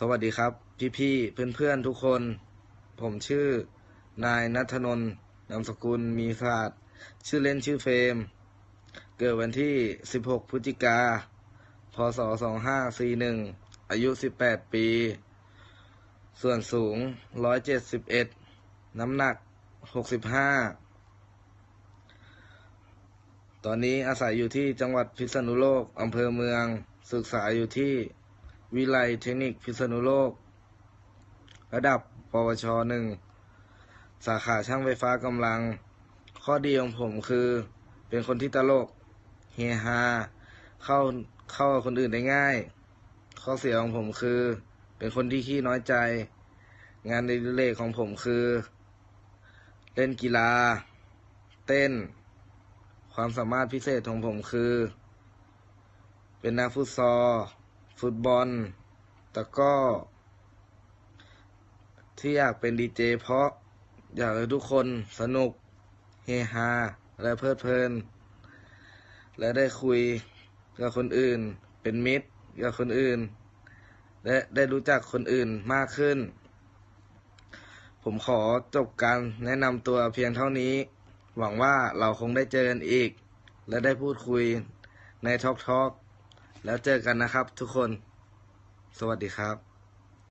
สวัสดีครับ พี่ๆเพื่อนๆทุกคน ผมชื่อนายนัทนนท์นามสกุลมีศาสตร์ชื่อเล่นชื่อเฟม เกิดวันที่ 16 พฤศจิกา พศ 2541 อายุ 18 ปี ส่วนสูง 171 น้ำหนัก 65 ตอนนี้อาศัยอยู่ที่จังหวัดพิษณุโลกอำเภอเมือง ศึกษาอยู่ที่ วิไลเทคนิคพิษณุโลก ระดับ ปวชหนึ่ง สาขาช่างไฟฟ้ากำลัง ข้อดีของผมคือ เป็นคนที่ตลก เฮฮา เข้าเข้าคนอื่นได้ง่าย ข้อเสียของผมคือ เป็นคนที่ขี้น้อยใจ งานในเรกของผมคือ เล่นกีฬา เต้น ความสามารถพิเศษของผมคือ เป็นนักฟุตซอล ฟุตบอล ตะก้อ ที่อยากเป็นดีเจเพราะอยากให้ทุกคนสนุก เฮฮา และเพลิดเพลิน และได้คุยกับคนอื่น เป็นมิตรกับคนอื่น และได้รู้จักคนอื่นมากขึ้น ผมขอจบการแนะนำตัวเพียงเท่านี้ หวังว่าเราคงได้เจอกันอีก และได้พูดคุยในทอกทอก แล้วเจอกันนะครับทุกคน สวัสดีครับ